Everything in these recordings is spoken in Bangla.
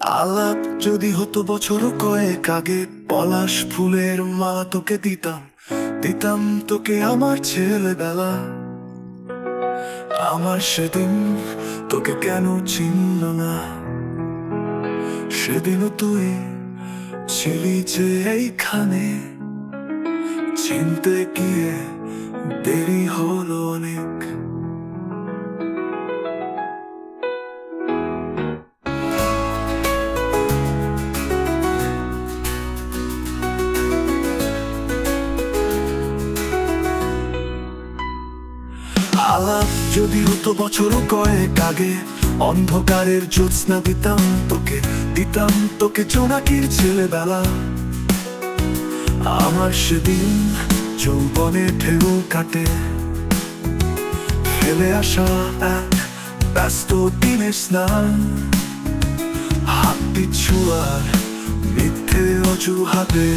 আলাপ যদি হতো বছর কয়েক আগে, পলাশ ফুলের মা তোকে দিতাম দিতাম তোকে আমার ছেলেবেলা। আমার সেদিন তোকে কেন চিনল না? সেদিনও তুই ছিলি যে এইখানে। চিনতে গিয়ে দেরি হলো অনেক। আলাপ যদি হতো বছর কয়েক আগে অন্ধকারের জ্যোৎস্না দিতাম তোকে দিতাম তোকে জোনাকির ছেলেবেলা। আমার সেদিন যৌবনে ঢেউ কাটে। ফেলে আসা এক ব্যস্ত দিনের স্নান। হাত পিছু আর মিথ্যে অজুহাতে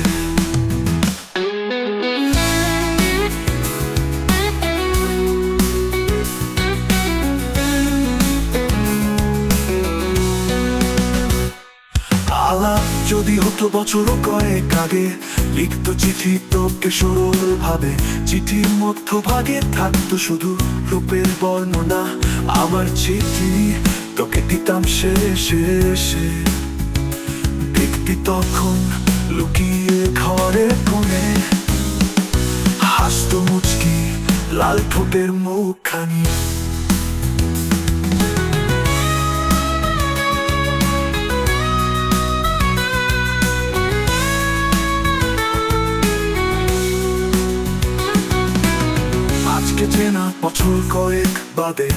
যদি হতো বছর কয়েক আগে, লিখত চিঠি তোকে সরল ভাবে। চিঠির মধ্যভাগে থাকতো শুধু রূপের বর্ণনা। আমার চিঠি তোকে দিতাম শেষে এসে। দেখতি তখন লুকিয়ে ঘরে কোণে। হাসতো মুচকি, লাল ঠোঁটের মুখখানি। আজকে চেনা বছর কয়েক বাদে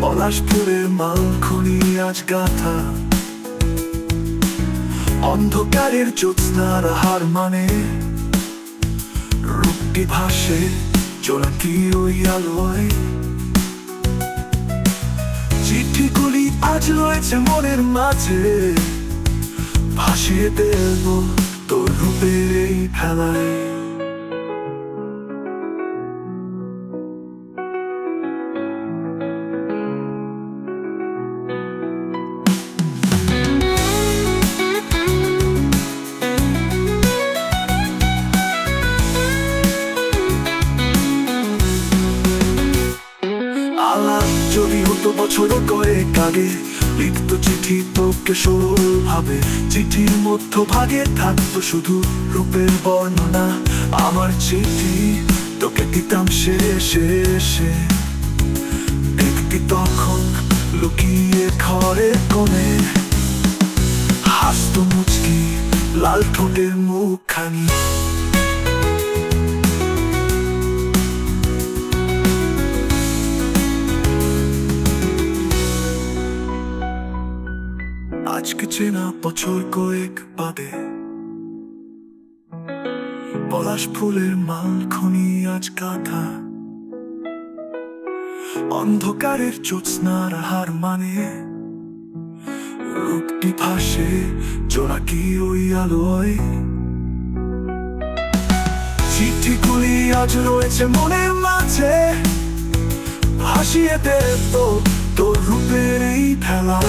পলাশপুরের মালখনি আজ গাথা অন্ধকারের জ্যোৎস্নার হার মানে রূপটি ভাসে জোনাকি ওই আলোয় চিঠিগুলি আজ রয়েছে মনের মাঝে ভাসিয়ে দেব তোর রূপের এই খেলায় বছর কয়েক আগে লিখত চিঠি তোকে সরল ভাবে। চিঠির মধ্য ভাগে থাকতো শুধু রূপের বর্ণনা। আমার চিঠি তোকে দিতাম শেষে এসে দেখতি তখন লুকিয়ে ঘরে কোণে। হাসতো মুচকি, লাল ঠোঁটের মুখখানি। আজকে চেনা বছর কয়েক বাদে পলাশ ফুলের মালখনি আজ গাথা অন্ধকারের জ্যোৎস্নার হার মানে রূপটি ভাসে জোনাকি ওই আলোয় চিঠিগুলি আজ রয়েছে মনের মাঝে ভাসিয়ে দেব তোর রূপের এই খেলা